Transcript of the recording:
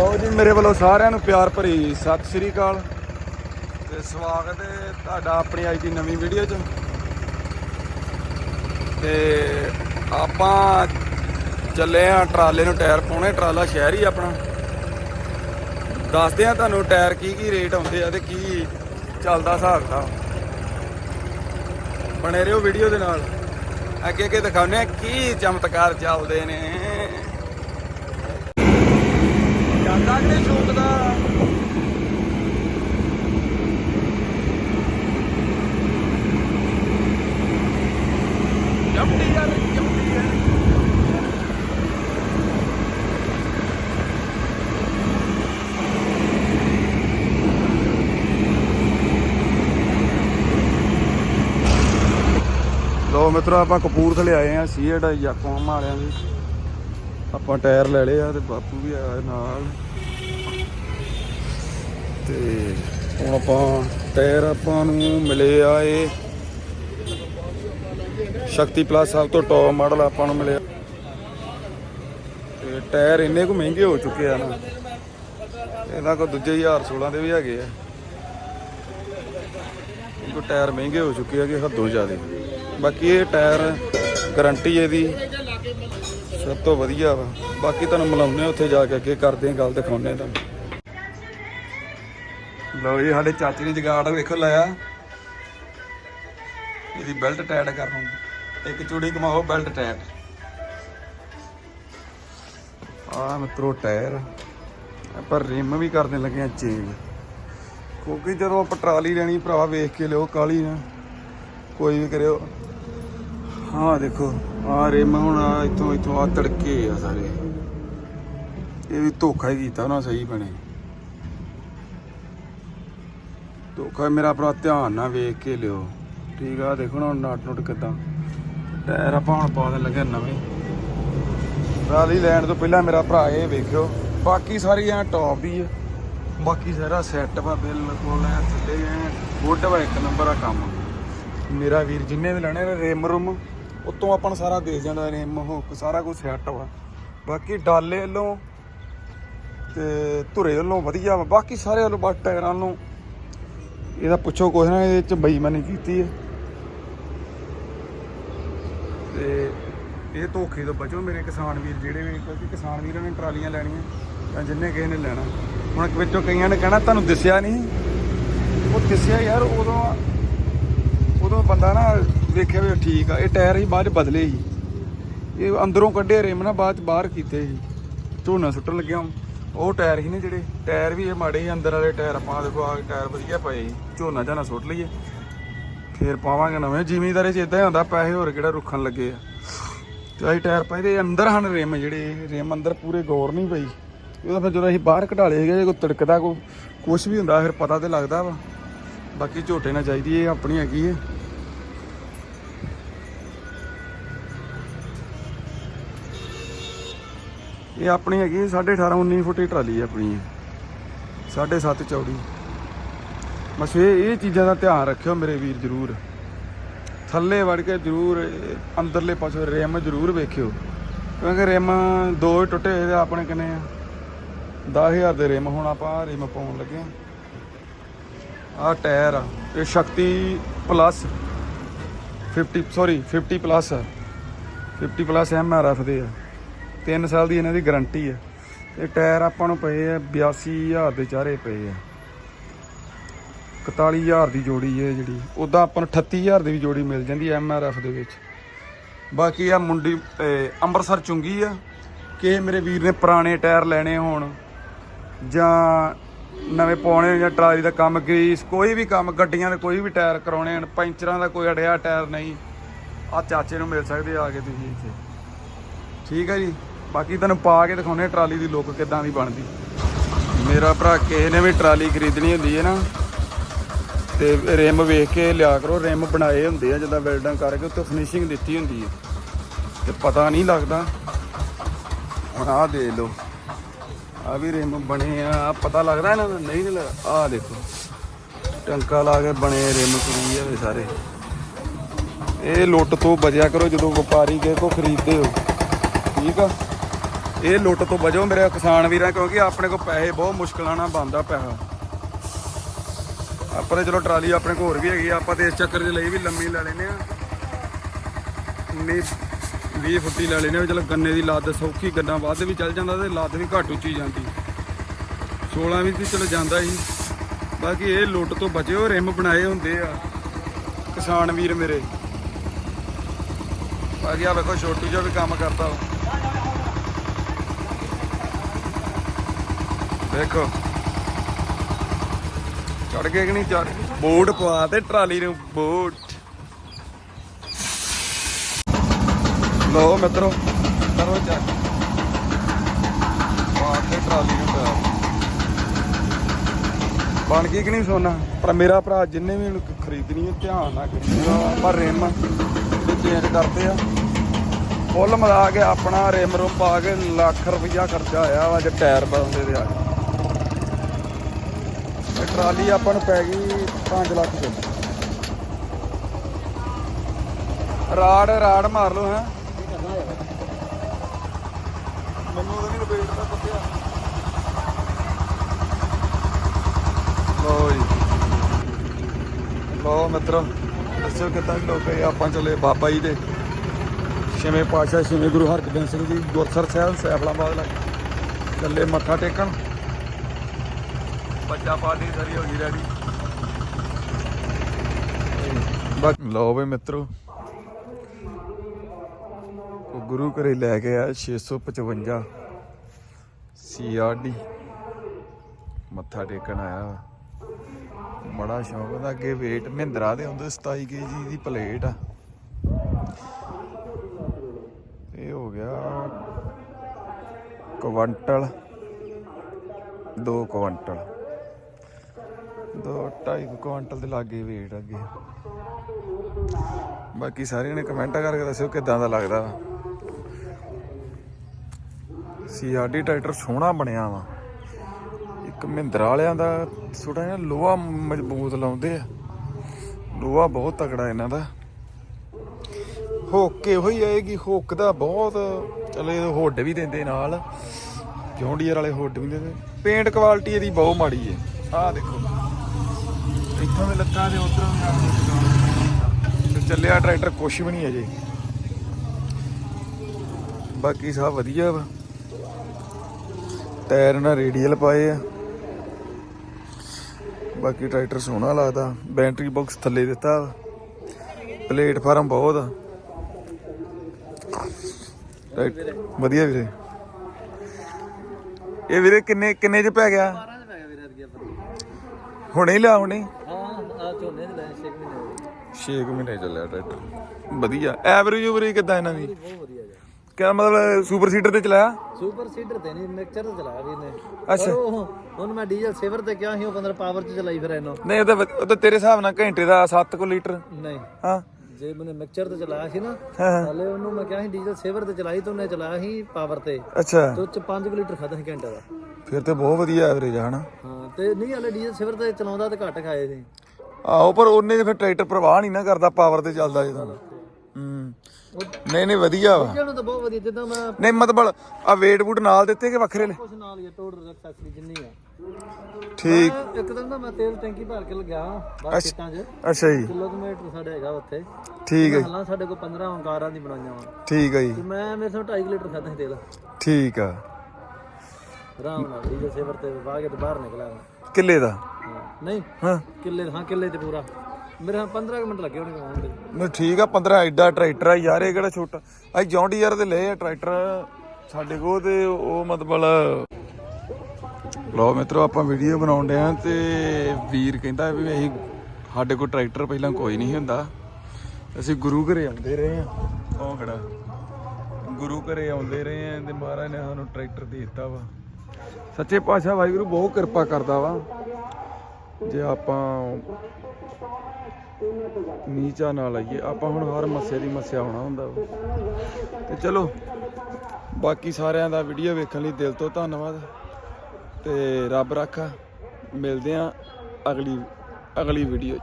ਲਓ ਜੀ, ਮੇਰੇ ਵੱਲੋਂ ਸਾਰਿਆਂ ਨੂੰ ਪਿਆਰ ਭਰੀ ਸਤਿ ਸ੍ਰੀ ਅਕਾਲ। ਤੇ ਸਵਾਗਤ ਹੈ ਤੁਹਾਡਾ ਆਪਣੀ ਅੱਜ ਦੀ ਨਵੀਂ ਵੀਡੀਓ 'ਚ। ਤੇ ਆਪਾਂ ਚੱਲੇ ਆ ਟਰਾਲੇ ਨੂੰ ਟਾਇਰ ਪਾਉਣੇ, ਟਰਾਲਾ ਸ਼ਹਿਰ ਹੀ ਆਪਣਾ। ਦੱਸਦੇ ਆ ਤੁਹਾਨੂੰ ਟਾਇਰ ਕੀ ਕੀ ਰੇਟ ਆਉਂਦੇ ਆ ਤੇ ਕੀ ਚੱਲਦਾ ਹਿਸਾਬ ਦਾ ਬਣੇ ਰਹੋ ਵੀਡੀਓ ਦੇ ਨਾਲ। ਅੱਗੇ ਅੱਗੇ ਦਿਖਾਉਂਦੇ ਆ ਕੀ ਚਮਤਕਾਰ ਚੱਲਦੇ ਨੇ। ਜਾਂਦਾ ਕਿ ਸ਼ੌਕ ਦਾ? ਜੰਮਦੀ ਯਾਰ ਜੰਮਦੀ ਯਾਰ ਲੋ ਮਿੱਤਰੋ, ਆਪਾਂ ਕਪੂਰਥਲੇ ਆਏ ਆ ਸੀਐਡ ਯਾਕੋਂ ਮਾਰਿਆਂ ਦੀ। ਆਪਾਂ ਟਾਇਰ ਲੈ ਲਏ ਆ ਤੇ ਬਾਪੂ ਵੀ ਆਇਆ ਨਾਲ। ਤੇ ਹੁਣ ਆਪਾਂ ਟਾਇਰ ਆਪਾਂ ਨੂੰ ਮਿਲੇ ਆ ਇਹ ਸ਼ਕਤੀ ਪਲੱਸ ਸਭ ਤੋਂ ਟੌਪ ਮਾਡਲ ਆਪਾਂ ਨੂੰ ਮਿਲਿਆ ਤੇ ਟਾਇਰ ਇੰਨੇ ਕੁ ਮਹਿੰਗੇ ਹੋ ਚੁੱਕੇ ਆ ਨਾ, ਇਹਦਾ ਕੋ ਦੂਜੇ 1016 ਦੇ ਵੀ ਹੈਗੇ ਆ। ਕੋ ਟਾਇਰ ਮਹਿੰਗੇ ਹੋ ਚੁੱਕੇ ਆ ਕਿ ਹੱਦੋਂ ਜ਼ਿਆਦੇ। ਬਾਕੀ ਇਹ ਟਾਇਰ ਗਾਰੰਟੀ ਇਹਦੀ ਸਭ ਤੋਂ ਵਧੀਆ ਵਾ। ਬਾਕੀ ਤੁਹਾਨੂੰ ਮਿਲਾਉਂਦੇ ਆ ਉੱਥੇ ਜਾ ਕੇ ਅੱਗੇ ਕਰਦੇ ਆ ਗੱਲ, ਦਿਖਾਉਂਦੇ ਆ ਤੁਹਾਨੂੰ। ਲਓ ਜੀ, ਸਾਡੇ ਚਾਚੇ ਨੇ ਜਗਾੜ ਵੇਖੋ ਲਾਇਆ। ਇਹਦੀ ਬੈਲਟ ਟਾਈਟ ਕਰਨ ਇੱਕ ਚੂੜੀ ਘਮਾਓ ਬੈਲਟ ਟਾਈਟ ਆ ਮਿੱਤਰੋ ਟਾਇਰ। ਪਰ ਰਿਮ ਵੀ ਕਰਨ ਲੱਗੇ ਆ ਚੇਂਜ। ਕਿਉਂਕਿ ਜਦੋਂ ਆਪਾਂ ਟਰਾਲੀ ਲੈਣੀ, ਭਰਾ ਵੇਖ ਕੇ ਲਿਓ ਕਾਲੀ ਨਾ। ਕੋਈ ਵੀ ਕਰਿਓ। ਹਾਂ, ਦੇਖੋ। ਆ ਰਿਮ ਹੁਣ ਆ ਇਥੋਂ ਇਥੋਂ ਆ ਤੜਕੇ ਆ ਸਾਰੇ। ਇਹ ਵੀ ਧੋਖਾ ਹੀ ਕੀਤਾ ਨਾ, ਸਹੀ ਬਣੇ ਧੋਖਾ, ਮੇਰਾ ਭਰਾ ਧਿਆਨ ਨਾਲ ਵੇਖ ਕੇ ਲਿਓ। ਠੀਕ ਆ, ਦੇਖੋ ਨਾ ਹੁਣ ਨਟ ਕਿਦਾਂ। ਟਾਇਰ ਆਪਾਂ ਹੁਣ ਪਾ ਦੇਣ ਲੱਗੇ ਨਵੇਂ। ਟਰਾਲੀ ਲੈਣ ਤੋਂ ਪਹਿਲਾਂ ਮੇਰਾ ਭਰਾ ਇਹ ਵੇਖਿਓ, ਬਾਕੀ ਸਾਰੀ ਐ ਟੌਪ ਹੀ ਆ। ਬਾਕੀ ਸਾਰਾ ਸੈੱਟ ਵਾ, ਬਿਲਕੁਲ ਐ ਥੱਲੇ ਐ। ਗੁੱਡ ਵਾ, ਇੱਕ ਨੰਬਰ ਆ ਕੰਮ। ਮੇਰਾ ਵੀਰ ਜਿੰਨੇ ਵੀ ਲੈਣੇ ਨੇ, ਰਿਮ ਰੁਮ। ਉਤੋਂ ਆਪਾਂ ਨੂੰ ਸਾਰਾ ਦੇ ਜਾਂਦਾ ਰਿਮ ਹੁੱਕ ਸਾਰਾ ਕੁਝ ਸੈੱਟ ਵਾ ਬਾਕੀ ਡਾਲੇ ਵੱਲੋਂ ਤੇ ਧੁਰੇ ਵੱਲੋਂ ਵਧੀਆ ਵਾ। ਬਾਕੀ ਸਾਰੇ ਵੱਲੋਂ ਬਸ ਟਾਇਰਾਂ ਨੂੰ। ਇਹਦਾ ਪੁੱਛੋ ਕੁਛ ਨਾ, ਇਹਦੇ ਚ ਬੇਈਮਾਨੀ ਕੀਤੀ ਹੈ ਤੇ ਇਹ ਧੋਖੇ ਤੋਂ ਬਚੋ ਮੇਰੇ ਕਿਸਾਨ ਵੀਰ, ਜਿਹੜੇ ਵੀ ਕਿਉਂਕਿ ਕਿਸਾਨ ਵੀਰਾਂ ਨੇ ਟਰਾਲੀਆਂ ਲੈਣੀਆਂ ਤਾਂ ਜਿੰਨੇ ਕਿਸੇ ਨੇ ਲੈਣਾ। ਹੁਣ ਵਿੱਚੋਂ ਕਈਆਂ ਨੇ ਕਹਿਣਾ, ਤੁਹਾਨੂੰ ਦਿਸਿਆ ਨਹੀਂ। ਉਹ ਦਿਸਿਆ ਯਾਰ, ਉਦੋਂ ਉਦੋਂ ਬੰਦਾ ਨਾ ਵੇਖਿਆ ਵੀ ਠੀਕ ਆ, ਇਹ ਟਾਇਰ ਹੀ ਬਾਅਦ ਚ ਬਦਲੇ ਸੀ। ਇਹ ਅੰਦਰੋਂ ਕੱਢੇ ਰਿਮ ਨਾ, ਬਾਅਦ ਚ ਬਾਹਰ ਕੀਤੇ ਸੀ। ਝੋਨਾ ਸੁੱਟਣ ਲੱਗਿਆ ਉਹ ਟਾਇਰ ਹੀ ਨੇ ਜਿਹੜੇ, ਟਾਇਰ ਵੀ ਇਹ ਮਾੜੇ ਸੀ, ਅੰਦਰ ਵਾਲੇ ਟਾਇਰ ਆਪਾਂ ਦੇਖੋ ਆ ਟਾਇਰ ਵਧੀਆ ਪਏ ਸੀ। ਝੋਨਾ ਝਾਨਾ ਸੁੱਟ ਲਈਏ। ਫੇਰ ਪਾਵਾਂਗੇ ਨਵੇਂ। ਜ਼ਿਮੀਂਦਾਰੇ ਚ ਇਦਾਂ ਹੀ ਹੁੰਦਾ, ਪੈਸੇ ਹੋਰ ਕਿਹੜਾ ਰੁੱਖਣ ਲੱਗੇ ਆ। ਤੇ ਅਸੀਂ ਟਾਇਰ ਪਾਏ ਤੇ ਅੰਦਰ ਹਨ ਰਿਮ ਜਿਹੜੇ, ਰਿਮ ਅੰਦਰ ਪੂਰੇ ਗੌਰ ਨਹੀਂ ਪਈ। ਉਹਦਾ ਫਿਰ ਜਦੋਂ ਅਸੀਂ ਬਾਹਰ ਘਟਾਲੇ ਹੈਗੇ ਜੇ ਕੋਈ ਤੜਕਦਾ ਕੋ ਕੁਝ ਵੀ ਹੁੰਦਾ, ਫਿਰ ਪਤਾ ਤੇ ਲੱਗਦਾ ਵਾ। ਬਾਕੀ ਝੋਟੇ ਨਾ ਚਾਹੀਦੀ ਇਹ ਆਪਣੀ ਹੈਗੀ ਹੈ ਇਹ ਆਪਣੀ ਹੈਗੀ 18.5 19 ਫੁੱਟ ਦੀ ਟਰਾਲੀ ਹੈ ਆਪਣੀ 7.5 ਚੌੜੀ। ਬਸ ਇਹ ਇਹ ਚੀਜ਼ਾਂ ਦਾ ਧਿਆਨ ਰੱਖਿਓ ਮੇਰੇ ਵੀਰ ਜਰੂਰ। ਥੱਲੇ ਵੜ ਕੇ ਜਰੂਰ, ਅੰਦਰਲੇ ਪਾਸੇ ਰਿਮ ਜਰੂਰ ਵੇਖਿਓ। ਕਿਉਂਕਿ ਰਿਮ ਦੋ ਟੁੱਟੇ ਹੋਏ ਤੇ ਆਪਣੇ ਕਿੰਨੇ ਆ? 10000 ਦੇ ਰਿਮ ਹੁਣ ਆਪਾਂ ਰਿਮ ਪਾਉਣ ਲੱਗੇ ਆ। ਆਹ ਟਾਇਰ ਆ, ਇਹ ਸ਼ਕਤੀ ਪਲੱਸ 50 ਸੌਰੀ 50 ਪਲੱਸ ਆ। 50 ਪਲੱਸ ਐੱਮ ਆਰ ਐਫ ਦੇ ਆ। 3 ਸਾਲ ਦੀ ਇਹਨਾਂ ਦੀ ਗਾਰੰਟੀ ਹੈ ਇਹ ਟਾਇਰ ਆਪਾਂ ਨੂੰ ਪਏ ਆ 82000 ਦੇ ਚਾਰੇ ਪਏ ਆ। 41000 ਦੀ ਜੋੜੀ ਹੈ ਜਿਹੜੀ। ਉਦਾਂ ਆਪਾਂ ਨੂੰ 38000 ਦੀ ਵੀ ਜੋੜੀ ਮਿਲ ਜਾਂਦੀ ਐ ਐਮਆਰਐਫ ਦੇ ਵਿੱਚ। ਬਾਕੀ ਆ ਮੁੰਡੀ ਅੰਮ੍ਰਿਤਸਰ ਚੁੰਗੀ ਆ। ਕਿ ਮੇਰੇ ਵੀਰ ਨੇ ਪੁਰਾਣੇ ਟਾਇਰ ਲੈਣੇ ਹੋਣ, ਜਾਂ ਨਵੇਂ ਪਾਉਣੇ ਜਾਂ ਟਰਾਲੀ ਦਾ ਕੰਮ ਗਰੀਸ, ਕੋਈ ਵੀ ਕੰਮ, ਗੱਡੀਆਂ ਦੇ ਕੋਈ ਵੀ ਟਾਇਰ ਕਰਾਉਣੇ ਹਨ ਪੈਂਚਰਾਂ ਦਾ ਕੋਈ ਅੜਿਆ ਟਾਇਰ ਨਹੀਂ। ਆ ਚਾਚੇ ਨੂੰ ਮਿਲ ਸਕਦੇ ਆ ਕੇ ਤੁਸੀਂ ਇੱਥੇ। ਠੀਕ ਹੈ ਜੀ। ਬਾਕੀ ਤੁਹਾਨੂੰ ਪਾ ਕੇ ਦਿਖਾਉਣੇ ਟਰਾਲੀ ਦੀ ਲੁੱਕ ਕਿੱਦਾਂ ਦੀ ਬਣਦੀ। ਮੇਰਾ ਭਰਾ ਕਿਸੇ ਨੇ ਵੀ ਟਰਾਲੀ ਖਰੀਦਣੀ ਹੁੰਦੀ ਹੈ ਨਾ, ਤੇ ਰਿਮ ਵੇਖ ਕੇ ਲਿਆ ਕਰੋ, ਰਿਮ ਬਣਾਏ ਹੁੰਦੇ ਆ, ਜਿੱਦਾਂ ਵੈਲਡਿੰਗ ਕਰਕੇ ਉੱਤੇ ਫਿਨਿਸ਼ਿੰਗ ਦਿੱਤੀ ਹੁੰਦੀ ਹੈ। ਤੇ ਪਤਾ ਨਹੀਂ ਲੱਗਦਾ। ਹੁਣ ਆਹ ਦੇ ਲਓ ਆ ਵੀ ਰਿਮ ਬਣੇ ਆ, ਆਹ ਪਤਾ ਲੱਗਦਾ ਇਹਨਾਂ ਦਾ ਨਹੀਂ ਲੱਗਦਾ। ਆਹ ਦੇਖੋ, ਟੰਕਾ ਲਾ ਕੇ ਬਣੇ ਰਿਮ ਕੁੜੀ ਆ ਸਾਰੇ। ਇਹ ਲੁੱਟ ਤੋਂ ਬਚਿਆ ਕਰੋ, ਜਦੋਂ ਵਪਾਰੀ ਕਿਸੇ ਕੋ ਖਰੀਦਦੇ ਹੋ। ਠੀਕ ਆ? ਇਹ ਲੁੱਟ ਤੋਂ ਬਚੋ ਮੇਰੇ ਕਿਸਾਨ ਵੀਰਾਂ ਕਿਉਂਕਿ ਆਪਣੇ ਕੋਲ ਪੈਸੇ ਬਹੁਤ ਮੁਸ਼ਕਲਾਂ ਨਾਲ ਬਣਦਾ ਪੈਸਾ ਆਪਾਂ ਤੇ ਚਲੋ ਟਰਾਲੀ ਆਪਣੇ ਕੋਲ ਹੋਰ ਵੀ ਹੈਗੀ ਆ, ਆਪਾਂ ਤੇ ਇਸ ਚੱਕਰ ਦੇ ਲਈ ਵੀ ਲੰਮੀ ਲੈ ਲੈਨੇ ਆ। 19 20 ਫੁੱਟੀ ਲੈ ਲੈਨੇ ਆ ਚਲੋ ਗੰਨੇ ਦੀ ਲੱਦ ਸੌਖੀ ਗੰਨਾ ਵੱਧ ਵੀ ਚੱਲ ਜਾਂਦਾ ਤੇ ਲੱਦ ਵੀ ਘੱਟ ਉੱਚੀ ਜਾਂਦੀ। 16 ਵੀ ਤੇ ਚਲੋ ਜਾਂਦਾ ਸੀ ਬਾਕੀ ਇਹ ਲੁੱਟ ਤੋਂ ਬਚਿਓ ਰਿਮ ਬਣਾਏ ਹੁੰਦੇ ਆ ਕਿਸਾਨ ਵੀਰ ਮੇਰੇ। ਬਾਕੀ ਆ ਵੇਖੋ ਛੋਟੂ ਜਿਹਾ ਵੀ ਕੰਮ ਕਰਦਾ ਦੇਖੋ। ਵੇਖੋ ਚੜ ਗਏ ਕਿ ਨਹੀਂ ਚੜ ਬੋਟ ਪਵਾ ਤੇ ਟਰਾਲੀ ਨੂੰ ਬੋਟ। ਲੋ ਮਿੱਤਰੋ, ਕਰੋ ਚੱਕ ਪਾ ਕੇ ਟਰਾਲੀ ਨੂੰ ਟਾਇਰ ਬਣ ਗਈ ਕਿ ਨਹੀਂ ਸੋਨਾ? ਪਰ ਮੇਰਾ ਭਰਾ ਜਿੰਨੇ ਵੀ ਹੁਣ ਖਰੀਦਣੀ ਹੈ, ਧਿਆਨ ਨਾਲ ਖਰੀਦਣਾ ਪਰ ਰਿਮ ਚੇਂਜ ਕਰਦੇ ਆ। ਫੁੱਲ ਮਿਲਾ ਕੇ ਆਪਣਾ ਰਿਮ ਰੂਮ ਪਾ ਕੇ ਲੱਖ ਰੁਪਈਆ ਖਰਚਾ ਆਇਆ ਵਾ, ਜੇ ਟਾਇਰ ਬਦਲਦੇ ਦੇ ਆ ਟਰਾਲੀ ਆਪਾਂ ਨੂੰ ਪੈ ਗਈ 5 ਲੱਖ ਦੇ। ਰਾੜ ਰਾੜ ਮਾਰ ਲਓ, ਹੈ। ਮੈਨੂੰ ਉਹਦਾ ਨਹੀਂ ਰਿਪੇਟ ਦਾ ਪੱਤਿਆ ਲੋ ਜੀ। ਲੋ ਮਿੱਤਰੋ ਦੱਸਿਓ ਕਿੱਦਾਂ ਦੇ ਲੋਕ ਹੈ ਆਪਾਂ ਚਲੇ ਬਾਬਾ ਜੀ ਦੇ। ਛੇਵੇਂ ਪਾਤਸ਼ਾਹ, ਛੇਵੇਂ ਗੁਰੂ ਹਰਗੋਬਿੰਦ ਸਿੰਘ ਜੀ, ਗੁਰਸਰ ਸਾਹਿਬ, ਸੈਫਲਾਬਾਦ ਲੱਗ। ਚੱਲੇ ਮੱਥਾ ਟੇਕਣ। ਬੱਚਾ ਪਾਰਟੀ ਸਾਰੀ ਹੋ ਗਈ ਰੈਡੀ ਲਓ ਵੇ ਮਿੱਤਰੋ। ਉਹ ਗੁਰੂ ਘਰੇ ਲੈ ਕੇ ਆ 655 ਸੀਆਰਡੀ ਮੱਥਾ ਟੇਕਣ ਆਇਆ। ਬੜਾ ਸ਼ੌਕ ਦਾ ਅੱਗੇ weight ਮਹਿੰਦਰਾ ਦੇ ਹੁੰਦੇ 27 ਕੇਜੀ ਦੀ ਪਲੇਟ ਆ। ਇਹ ਹੋ ਗਿਆ ਕੁਆਂਟਲ 2 ਕੁਆਂਟਲ। ਦੋ 2.5 ਕੁਇੰਟਲ ਦੇ ਲਾਗੇ weight ਅੱਗੇ। ਬਾਕੀ ਸਾਰਿਆਂ ਨੇ ਕਮੈਂਟ ਕਰਕੇ ਦੱਸਿਓ ਕਿਦਾਂ ਦਾ ਲੱਗਦਾ ਵਾ। ਸੀਆਰਡੀ ਟਰੈਕਟਰ ਸੋਹਣਾ ਬਣਿਆ ਵਾ। ਇੱਕ ਮਹਿੰਦਰਾ ਵਾਲਿਆਂ ਦਾ ਛੋਟਾ ਜਿਹਾ ਲੋਹਾ ਮਜ਼ਬੂਤ ਲਾਉਂਦੇ ਆ। ਲੋਹਾ ਬਹੁਤ ਤਕੜਾ ਇਹਨਾਂ ਦਾ। ਹੁੱਕ ਇਹੋ ਹੀ ਆਏਗੀ ਹੁੱਕ ਦਾ ਬਹੁਤ, ਚਲੋ ਇਹ ਹੁੱਡ ਵੀ ਦਿੰਦੇ ਨਾਲ। ਜੌਂਡੀਅਰ ਵਾਲੇ ਹੁੱਡ ਵੀ ਦਿੰਦੇ। ਪੇਂਟ ਕੁਆਲਿਟੀ ਇਹਦੀ ਬਹੁਤ ਮਾੜੀ ਹੈ ਆਹ ਦੇਖੋ। ਇੱਥੋਂ ਲੱਤਾਂ ਉਧਰੋਂ ਵੀ ਤੇ ਚੱਲਿਆ ਟਰੈਕਟਰ ਕੁਛ ਵੀ ਨਹੀਂ ਅਜੇ। ਬਾਕੀ ਸਭ ਵਧੀਆ ਵਾ। ਟਾਇਰ ਨਾਲ ਰੇਡੀਅਲ ਪਾਏ ਆ। ਬਾਕੀ ਟਰੈਕਟਰ ਸੋਹਣਾ ਲੱਗਦਾ। ਬੈਟਰੀ ਬਾਕਸ ਥੱਲੇ ਦਿੱਤਾ ਪਲੇਟਫਾਰਮ ਬਹੁਤ ਆ। ਵਧੀਆ ਵੀਰੇ। ਇਹ ਵੀਰੇ ਕਿੰਨੇ ਕਿੰਨੇ ਚ ਪੈ ਗਿਆ? 12 ਚ ਪੈ ਗਿਆ ਵੀਰੇ ਅਰਗੇ ਆਪਾਂ ਹੁਣੇ ਹੀ ਲਿਆ ਹੁਣੇ ਝੋਨੇ ਦੇ ਲੈ 6 ਮਹੀਨੇ ਹੋ ਗਏ। 6 ਮਹੀਨੇ ਚੱਲਿਆ ਟਰੈਕਟਰ। ਵਧੀਆ। ਐਵਰੇਜ ਉਵਰੇਜ ਕਿਦਾਂ ਇਹਨਾਂ ਦੀ? ਬਹੁਤ ਵਧੀਆ ਜਾ। ਕਿਆ ਮਤਲਬ ਸੁਪਰ ਸੀਡਰ ਤੇ ਚਲਾਇਆ? ਸੁਪਰ ਸੀਡਰ ਤੇ ਨਹੀਂ ਮਿਕਸਚਰ ਤੇ ਚਲਾਇਆ ਵੀ ਨੇ ਅੱਛਾ। ਹੁਣ ਮੈਂ ਡੀਜ਼ਲ ਸੇਵਰ ਤੇ ਕਿਹਾ ਸੀ ਉਹ 15 ਪਾਵਰ ਚ ਚਲਾਈ ਫਿਰ ਇਹਨੂੰ। ਨਹੀਂ ਉਹ ਤਾਂ ਉਹ ਤਾਂ ਤੇਰੇ ਹਿਸਾਬ ਨਾਲ ਘੰਟੇ ਦਾ 7 ਕੁ ਲੀਟਰ। ਨਹੀਂ। ਹਾਂ। ਜੇ ਮੈਨੇ ਮਿਕਸਚਰ ਤੇ ਚਲਾਇਆ ਸੀ ਨਾ ਹਾਂ, ਹਾਂ। ਹਲੇ ਉਹਨੂੰ ਮੈਂ ਕਿਹਾ ਸੀ ਡੀਜ਼ਲ ਸੇਵਰ ਤੇ ਚਲਾਈ ਤੇ ਉਹਨੇ ਚਲਾਇਆ ਸੀ ਪਾਵਰ ਤੇ। ਅੱਛਾ। ਤੇ ਉਹ ਚ 5 ਲੀਟਰ ਖਾਦਾ ਸੀ ਘੰਟੇ ਦਾ। ਫਿਰ ਤੇ ਬਹੁਤ ਵਧੀਆ ਐਵਰੇਜ ਆ ਹਨਾ। ਹਾਂ ਤੇ ਨਹੀਂ ਹਲੇ ਡੀਜ਼ਲ ਸੇਵਰ ਤੇ ਚਲਾਉਂਦਾ ਤੇ ਘੱਟ ਖਾਏ ਸੀ। ਆਹੋ ਪਰ ਉਹਨੇ ਫਿਰ ਟਰੈਕਟਰ ਪ੍ਰਵਾਹ ਨਹੀਂ ਨਾ ਕਰਦਾ ਪਾਵਰ ਤੇ ਚੱਲਦਾ ਜਦੋਂ ਹੂੰ। ਨਹੀਂ ਨਹੀਂ ਵਧੀਆ ਵਾ। ਜਿਹਨੂੰ ਤਾਂ ਬਹੁਤ ਵਧੀਆ ਜਿੱਦਾਂ ਮੈਂ ਨਹੀਂ ਮਤਲਬ ਆ ਵੇਟ ਬੂਟ ਨਾਲ ਦਿੱਤੇ ਕਿ ਵੱਖਰੇ ਨੇ? ਕੁਛ ਨਾਲ ਹੀ ਟੋਟਲ ਐਕਸੈਸਰੀ ਜਿੰਨੀ ਆ। ਠੀਕ। ਮੈਂ ਇੱਕ ਦਿਨ ਨਾ ਮੈਂ ਤੇਲ ਟੈਂਕੀ ਭਰ ਕੇ ਲਗਿਆ ਬਾਹਰ ਖੇਤਾਂ 'ਚ। ਅੱਛਾ ਜੀ। ਕਿਲੋਮੀਟਰ ਸਾਡੇ ਹੈਗਾ ਉੱਥੇ। ਠੀਕ ਹੈ ਜੀ, ਹਾਲਾਂ ਸਾਡੇ ਕੋਲ 15 ਓਂਕਾਰਾਂ ਦੀ ਬਣਾਈਆਂ ਵਾ। ਠੀਕ ਹੈ ਜੀ। ਤੇ ਮੈਂ ਮੇਰੇ ਤੋਂ 2.5 ਲੀਟਰ ਖਾਦਾ ਸੀ ਤੇਲ। ਠੀਕ ਆ। ਆਰਾਮ ਨਾਲ ਡੀਜ਼ਲ ਸੇਵਰ ਤੇ ਵਾਹ ਕੇ ਤੇ ਬਾਹਰ ਨਿਕਲਿਆ ਮੈਂ। ਕਿੱਲੇ ਦਾ? ਨਹੀਂ ਹਾਂ। ਕਿੱਲੇ ਹਾਂ ਕਿੱਲੇ 'ਚ ਪੂਰਾ। ਮੇਰੇ ਹਾਂ 15 ਕੁ ਮਿੰਟ ਲੱਗੇ ਹੋਣੇ ਆਉਣ ਦੇ। ਨਹੀਂ ਠੀਕ ਆ 15 ਐਡਾ ਟਰੈਕਟਰ ਆ ਯਾਰ ਇਹ ਕਿਹੜਾ ਛੋਟਾ? ਆ ਜੌਂਡੀਅਰ ਦੇ ਲਏ ਆ ਟਰੈਕਟਰ ਸਾਡੇ ਕੋਲ ਤੇ ਉਹ ਮਤਲਬ ਲੋ ਮਿੱਤਰੋ ਆਪਾਂ ਵੀਡੀਓ ਬਣਾਉਣ ਆ ਤੇ ਵੀਰ ਕਹਿੰਦਾ ਵੀ ਅਸੀਂ ਸਾਡੇ ਕੋਲ ਟਰੈਕਟਰ ਪਹਿਲਾਂ ਕੋਈ ਨਹੀਂ ਹੁੰਦਾ। ਅਸੀਂ ਗੁਰੂ ਘਰੇ ਆਉਂਦੇ ਰਹੇ ਆ ਉਹ ਖੜਾ। ਗੁਰੂ ਘਰੇ ਆਉਂਦੇ ਰਹੇ ਆ ਤੇ ਮਹਾਰਾਜ ਨੇ ਸਾਨੂੰ ਟਰੈਕਟਰ ਦੇ ਦਿੱਤਾ ਵਾ। ਸੱਚੇ ਪਾਤਸ਼ਾਹ ਵਾਹਿਗੁਰੂ ਬਹੁਤ ਕਿਰਪਾ ਕਰਦਾ ਵਾ। ਜੇ ਆਪਾਂ ਨੀਚਾ ਨਾ ਲਾਈਏ, ਆਪਾਂ ਹੁਣ ਹਰ ਮੱਸੇ ਦੀ ਮੱਸਿਆ ਹੋਣਾ ਹੁੰਦਾ ਵਾ। ਤੇ ਚਲੋ, ਬਾਕੀ ਸਾਰਿਆਂ ਦਾ ਵੀਡੀਓ ਵੇਖਣ ਲਈ ਦਿਲ ਤੋਂ ਧੰਨਵਾਦ। ਤੇ ਰੱਬ ਰਾਖਾ, ਮਿਲਦੇ ਆ ਅਗਲੀ ਅਗਲੀ ਵੀਡੀਓ